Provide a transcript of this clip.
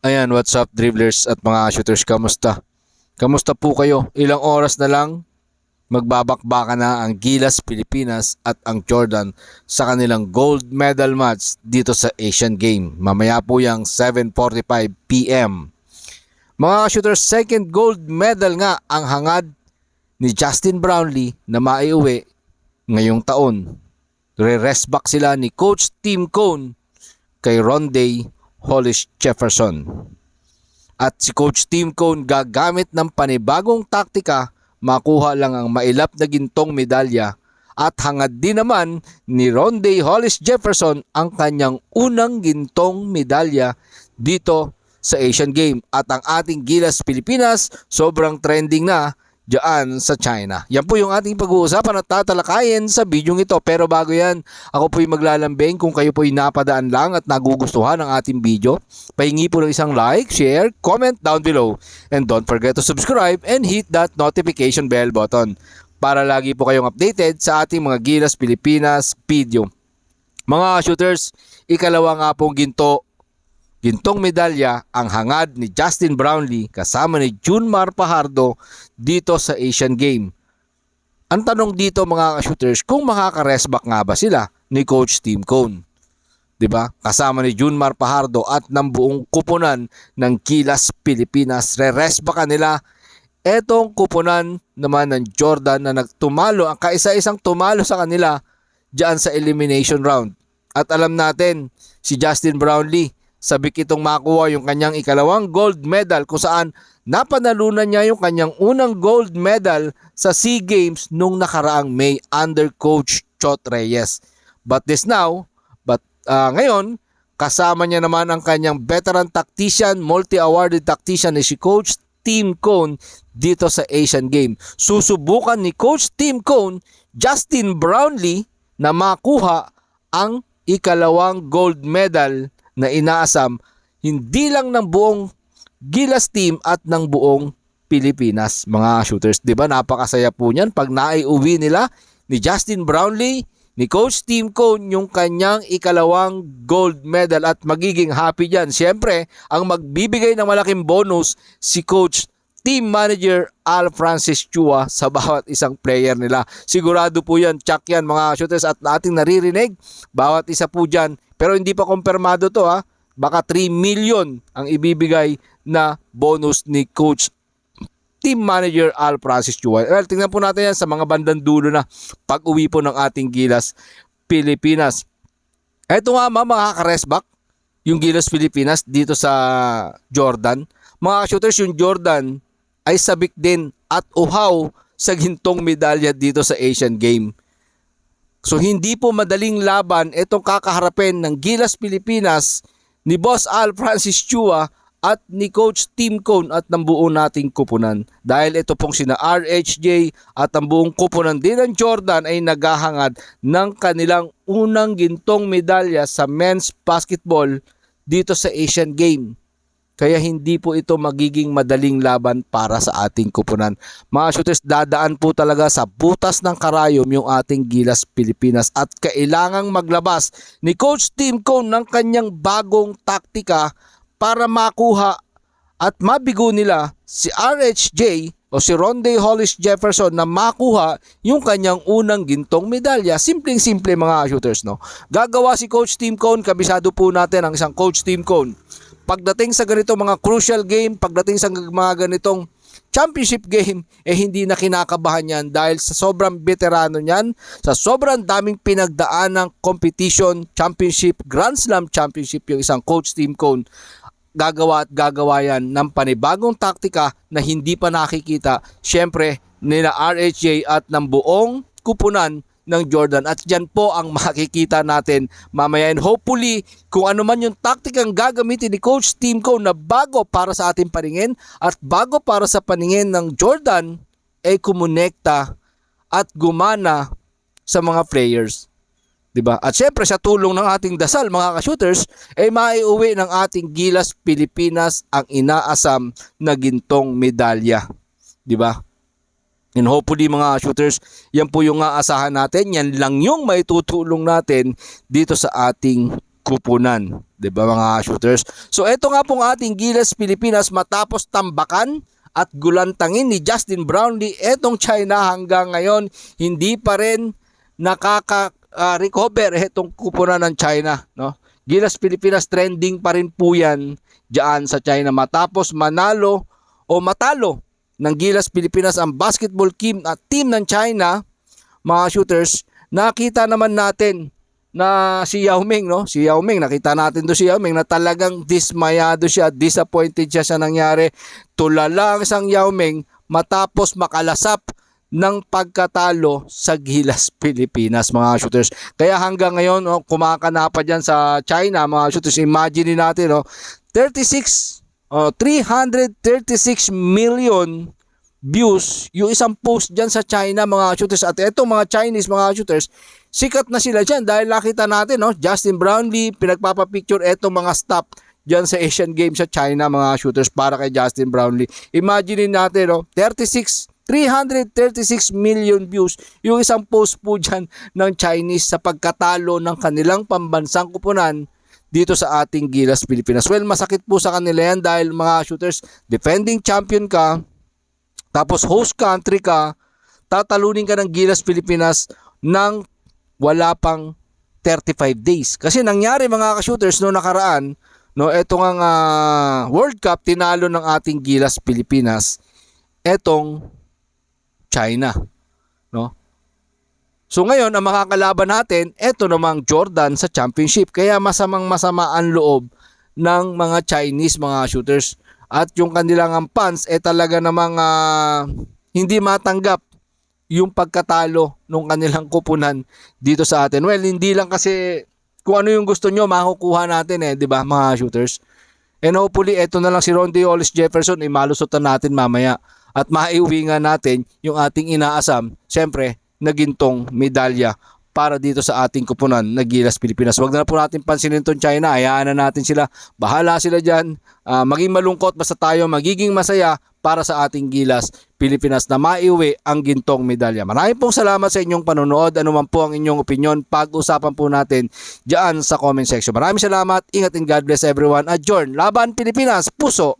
Ayan, what's up dribblers at mga shooters, kamusta? Kamusta po kayo? Ilang oras na lang magbabakbaka na ang Gilas Pilipinas at ang Jordan sa kanilang gold medal match dito sa Asian Game. Mamaya po yung 7.45pm. Mga shooters, second gold medal nga ang hangad ni Justin Brownlee na maiuwi ngayong taon. Re-rest back sila ni Coach Tim Cone kay Ronday Hollis Jefferson. At si Coach Tim Cone gagamit ng panibagong taktika makuha lang ang mailap na gintong medalya at hangad din naman ni Ronday Hollis Jefferson ang kanyang unang gintong medalya dito sa Asian Game at ang ating Gilas Pilipinas sobrang trending na dyan sa China. Yan po yung ating pag-uusapan at tatalakayin sa video ito. Pero bago yan, ako po'y maglalambing kung kayo po'y napadaan lang at nagugustuhan ng ating video. Pahingi po ng isang like, share, comment down below. And don't forget to subscribe and hit that notification bell button para lagi po kayong updated sa ating mga Gilas Pilipinas video. Mga shooters, ikalawa nga pong ginto Gintong medalya ang hangad ni Justin Brownlee kasama ni Junmar Pajardo dito sa Asian Game. Ang tanong dito mga shooters kung makaka-restback nga ba sila ni Coach Tim Cone. 'Di ba? Kasama ni Junmar Pajardo at ng buong kupunan ng Kilas Pilipinas. Re-restback nila etong kupunan naman ng Jordan na nagtumalo ang kaisa-isang tumalo sa kanila diyan sa elimination round. At alam natin si Justin Brownlee sabik itong makuha yung kanyang ikalawang gold medal kung saan napanalunan niya yung kanyang unang gold medal sa SEA Games nung nakaraang May under coach Chot Reyes. But this now, but uh, ngayon, kasama niya naman ang kanyang veteran tactician, multi-awarded tactician ni si Coach Tim Cone dito sa Asian Game. Susubukan ni Coach Tim Cone, Justin Brownlee na makuha ang ikalawang gold medal na inaasam hindi lang ng buong Gilas team at ng buong Pilipinas mga shooters. 'Di ba? Napakasaya po niyan pag naiuwi nila ni Justin Brownlee ni Coach Team Cone yung kanyang ikalawang gold medal at magiging happy diyan. Siyempre, ang magbibigay ng malaking bonus si Coach Team Manager Al Francis Chua sa bawat isang player nila. Sigurado po yan, check yan mga shooters at ating naririnig. Bawat isa po dyan pero hindi pa kumpirmado to ha. Baka 3 million ang ibibigay na bonus ni Coach Team Manager Al Francis Chua. Well, tingnan po natin yan sa mga bandang dulo na pag-uwi po ng ating Gilas Pilipinas. Ito nga ma, mga back yung Gilas Pilipinas dito sa Jordan. Mga shooters, yung Jordan ay sabik din at uhaw sa gintong medalya dito sa Asian Game. So hindi po madaling laban itong kakaharapin ng Gilas Pilipinas ni Boss Al Francis Chua at ni Coach Tim Cone at ng buo nating kupunan. Dahil ito pong sina RHJ at ang buong kupunan din ng Jordan ay naghahangad ng kanilang unang gintong medalya sa men's basketball dito sa Asian Game. Kaya hindi po ito magiging madaling laban para sa ating kupunan. Mga shooters, dadaan po talaga sa butas ng karayom yung ating Gilas Pilipinas at kailangang maglabas ni Coach Tim Cone ng kanyang bagong taktika para makuha at mabigo nila si RHJ o si Ronday Hollis Jefferson na makuha yung kanyang unang gintong medalya. Simpleng-simple mga shooters, no? Gagawa si Coach Tim Cone, kabisado po natin ang isang Coach Tim Cone pagdating sa ganito mga crucial game, pagdating sa mga ganitong championship game, eh hindi na kinakabahan yan dahil sa sobrang veterano niyan, sa sobrang daming pinagdaan ng competition, championship, Grand Slam championship yung isang coach team cone. Gagawa at gagawa yan ng panibagong taktika na hindi pa nakikita. Syempre nila RHJ at ng buong kupunan ng Jordan at dyan po ang makikita natin mamaya and hopefully kung ano man yung taktikang gagamitin ni Coach Team Ko na bago para sa ating paningin at bago para sa paningin ng Jordan ay eh, kumonekta at gumana sa mga players. 'di ba? At syempre sa tulong ng ating dasal mga ka-shooters ay eh, maiuwi ng ating Gilas Pilipinas ang inaasam na gintong medalya, 'di ba? And hopefully mga shooters, yan po yung aasahan natin. Yan lang yung may tutulong natin dito sa ating kupunan. ba mga shooters? So ito nga pong ating Gilas Pilipinas matapos tambakan at gulantangin ni Justin Brownlee etong China hanggang ngayon hindi pa rin nakaka-recover etong kupunan ng China, no? Gilas Pilipinas trending pa rin po yan diyan sa China matapos manalo o matalo ng Gilas Pilipinas ang basketball team at team ng China mga shooters nakita naman natin na si Yao Ming no si Yao Ming nakita natin do si Yao Ming na talagang dismayado siya disappointed siya sa nangyari tulala ang isang Yao Ming matapos makalasap ng pagkatalo sa Gilas Pilipinas mga shooters. Kaya hanggang ngayon no, kumakana pa diyan sa China mga shooters. Imagine natin no, 36 oh, 336 million views yung isang post diyan sa China mga shooters. At eto mga Chinese mga shooters sikat na sila diyan dahil nakita natin no? Justin Brownlee pinagpapapicture eto mga stop diyan sa Asian Games sa China mga shooters para kay Justin Brownlee. Imagine natin no? 36 336 million views yung isang post po dyan ng Chinese sa pagkatalo ng kanilang pambansang kupunan dito sa ating Gilas Pilipinas. Well, masakit po sa kanila yan dahil mga shooters, defending champion ka, tapos host country ka, tatalunin ka ng Gilas Pilipinas ng wala pang 35 days. Kasi nangyari mga ka-shooters no nakaraan, no, eto nga ah, World Cup tinalo ng ating Gilas Pilipinas etong China? So ngayon ang makakalaban natin eto namang Jordan sa championship. Kaya masamang masama ang loob ng mga Chinese mga shooters at yung kanilang ang fans eh talaga namang ah, hindi matanggap yung pagkatalo ng kanilang kupunan dito sa atin. Well, hindi lang kasi kung ano yung gusto nyo, makukuha natin eh, di ba mga shooters? And hopefully, eto na lang si Ronde Hollis Jefferson, eh, malusutan natin mamaya. At maiuwi nga natin yung ating inaasam, syempre, na gintong medalya para dito sa ating kupunan na Gilas Pilipinas. Huwag na po natin pansinin itong China, hayaan na natin sila. Bahala sila dyan. Ah, maging malungkot basta tayo magiging masaya para sa ating Gilas Pilipinas na maiuwi ang gintong medalya. Maraming pong salamat sa inyong panonood. Ano man po ang inyong opinion, pag-usapan po natin dyan sa comment section. Maraming salamat. Ingat and God bless everyone. Adjourn. Laban Pilipinas. Puso